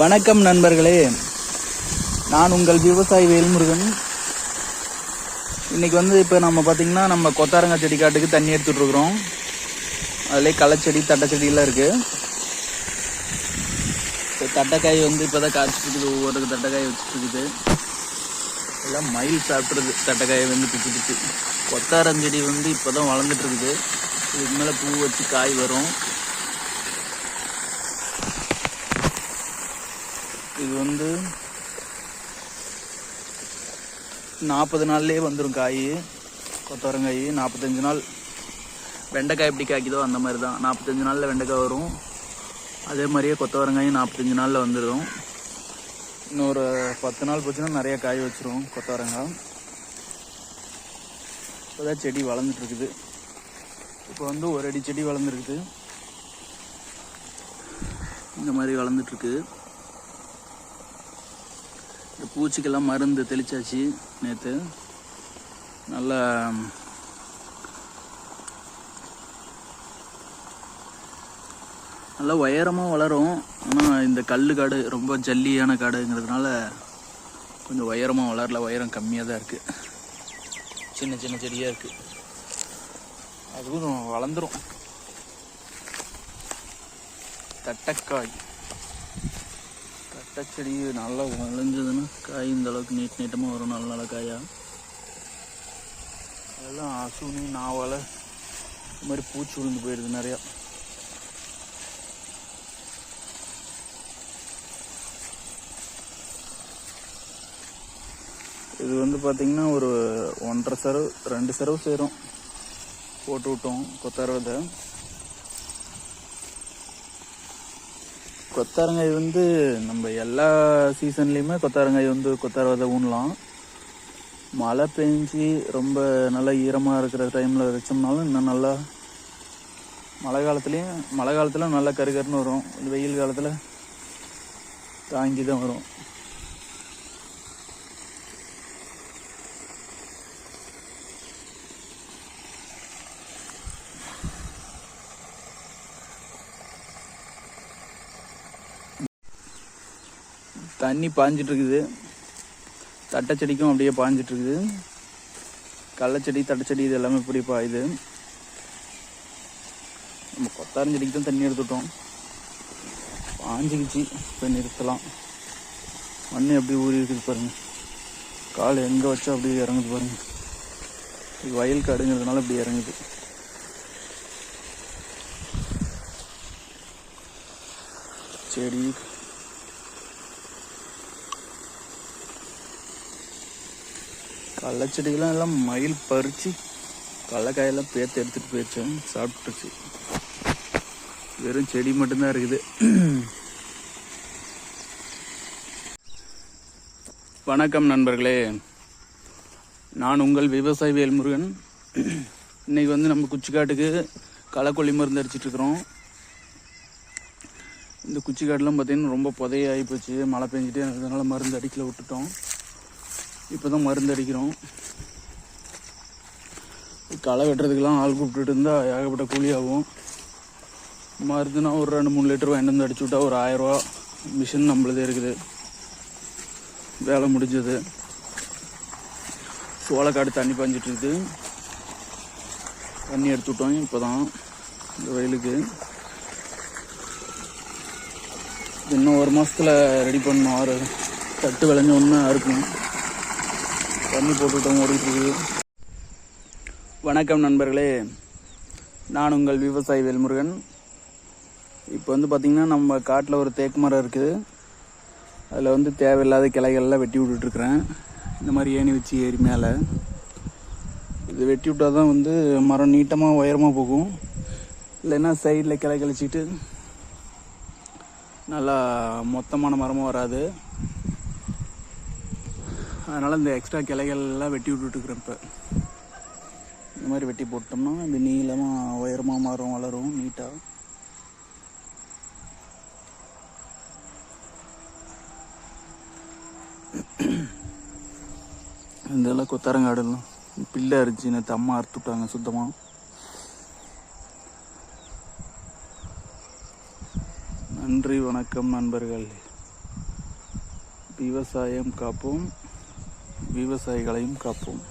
வணக்கம் நண்பர்களே. நான் உங்கள் விவசாயி வேல்முருகன். இன்றைக்கி வந்து இப்போ நம்ம பார்த்தீங்கன்னா நம்ம கொத்தாரங்காய் செடி காட்டுக்கு தண்ணி எடுத்துட்ருக்குறோம் அதுலேயே களைச்செடி தட்டைச்செடியெல்லாம் இருக்குது இப்போ தட்டைக்காய் வந்து இப்போ தான் காய்ச்சிட்டு இருக்குது ஒவ்வொரு தட்டைக்காய் வச்சுட்டு இருக்குது. எல்லாம் மயில் சாப்பிட்றது தட்டைக்காயை வந்து பிச்சு பிச்சு. கொத்தாரஞ்செடி வந்து இப்போ தான் வளர்ந்துட்டு இருக்குது இதுக்கு மேலே பூ வச்சு காய் வரும். இது வந்து நாற்பது நாள்லேயே வந்துடும் காய். கொத்தவரங்காய் நாற்பத்தஞ்சு நாள். வெண்டைக்காய் எப்படி காய்க்குதோ அந்த மாதிரி தான் நாற்பத்தஞ்சு நாளில் வெண்டைக்காய் வரும். அதே மாதிரியே கொத்தவரங்காயும் நாற்பத்தஞ்சு நாளில் வந்துடும் இன்னொரு பத்து நாள் போச்சுன்னா நிறைய காய் வச்சிரும் கொத்தவரங்காய் இப்போதான் செடி வளர்ந்துட்டுருக்குது. இப்போ வந்து ஒரு அடி செடி வளர்ந்துருக்குது. இந்த மாதிரி வளர்ந்துட்டுருக்கு. இந்த பூச்சிக்கெல்லாம் மருந்து தெளிச்சாச்சு நேற்று நல்லா நல்லா உயரமாக வளரும். ஆனால் இந்த கல் காடு ரொம்ப ஜல்லியான காடுங்கிறதுனால கொஞ்சம் உயரமாக வளரல. உயரம் கம்மியாக தான் இருக்குது சின்ன சின்ன செடியாக இருக்குது அதுவும் வளர்ந்துரும். தட்டைக்காய். தட்டச்செடி நல்லா வளைஞ்சதுன்னா காய் இந்த அளவுக்கு நீட் நீட்டமாக வரும். நல்ல நல்ல காயாக அதெல்லாம் அசுனி நாவால் இது மாதிரி பூச்சி விழுந்து போயிடுது நிறையா. இது வந்து பார்த்திங்கன்னா ஒரு ஒன்றரை செரவு ரெண்டு சரவு சேரும். போட்டு விட்டோம் கொத்தரவதை கொத்தரங்காய் வந்து நம்ம எல்லா சீசன்லேயுமே கொத்தரங்காய் வந்து கொத்தரவதை ஊனலாம். மழை பெஞ்சு ரொம்ப நல்லா ஈரமாக இருக்கிற டைமில் வச்சோம்னாலும் இன்னும் நல்லா மழை காலத்துலேயும் மழை காலத்தில் நல்லா கருகருன்னு வரும். வெயில் காலத்தில் தாங்கி தான் வரும். தண்ணி பாஞ்சிட்ருக்குது. இருக்குது தட்டைச்செடிக்கும் அப்படியே பாஞ்சிட்ருக்குது. கடலச்செடி தட்டைச்செடி இது எல்லாமே இப்படி பாயுது. நம்ம கொத்தாரஞ்செடிக்கு தான் தண்ணி எடுத்துட்டோம். பாஞ்சிக்கிச்சு. இப்போ நிறுத்தலாம். மண் எப்படி ஊறி இருக்குது பாருங்கள் கால் எங்கே வச்சா அப்படியே இறங்குது பாருங்கள் இது வயல் காடுங்கிறதுனால இப்படி இறங்குது. செடி கள்ளச்செடிகள்லாம் எல்லாம் மயில் பறித்து கடலக்காயெல்லாம் பேத்து எடுத்துகிட்டு போயிடுச்சோம் சாப்பிட்டுருச்சு வெறும் செடி மட்டும்தான் இருக்குது. வணக்கம் நண்பர்களே. நான் உங்கள் விவசாயி வேல்முருகன். இன்னைக்கு வந்து நம்ம குச்சிக்காட்டுக்கு களைக்கொல்லி மருந்து அடிச்சிட்ருக்குறோம் இந்த குச்சிக்காட்டெலாம் பார்த்திங்கன்னா ரொம்ப புதையாகி போச்சு. மழை பெஞ்சிட்டே இருந்ததுனால மருந்து அடிக்கல விட்டுட்டோம். இப்போ தான் மருந்து அடிக்கிறோம். களை வெட்டுறதுக்கெல்லாம் ஆள் கூப்பிட்டுட்டு இருந்தால் ஏகப்பட்ட கூலி ஆகும். மருந்துனா ஒரு ரெண்டு மூணு லிட்டர் வாங்கிட்டு வந்து அடிச்சு விட்டா ஒரு ஆயிரரூவா மிஷின் நம்மளதே இருக்குது. வேலை முடிஞ்சது. சோளக்காடு தண்ணி பாஞ்சிட்டு இருக்குது. தண்ணி எடுத்து விட்டோம் இப்போ தான் இந்த வயலுக்கு. இன்னும் ஒரு மாதத்தில் ரெடி பண்ணணும். ஆறு தட்டு விளைஞ்ச ஒன்று அறுக்கணும். தண்ணி போட்டுவிட்டோம் ஓடிட்டு வணக்கம் நண்பர்களே. நான் உங்கள் விவசாயி வேல்முருகன். இப்போ வந்து பார்த்திங்கன்னா நம்ம காட்டில் ஒரு தேக்கு மரம் இருக்குது. அதில் வந்து தேவையில்லாத கிளைகள்லாம் வெட்டி விட்டுட்ருக்குறேன் இந்த மாதிரி ஏணி வச்சு ஏறி மேலே. இது வெட்டி விட்டால் தான் வந்து மரம் நீட்டமாக உயரமாக போகும். இல்லைன்னா சைடில் கிளை கழிச்சிட்டு நல்லா மொத்தமான மரமும் வராது. அதனால் இந்த எக்ஸ்ட்ரா கிளைகள்லாம் வெட்டி விட்டுட்டு இப்போ. இந்த மாதிரி வெட்டி போட்டோம்னா இந்த நீளமாக உயரமாக மாறும் வளரும் நீட்டாக இதெல்லாம் கொத்தாரங்காடுலாம். பிள்ளை அரிச்சு நேற்று அம்மா அறுத்து விட்டாங்க சுத்தமாக நன்றி வணக்கம் நண்பர்கள். விவசாயம் காப்போம். விவசாயிகளையும் காப்போம்.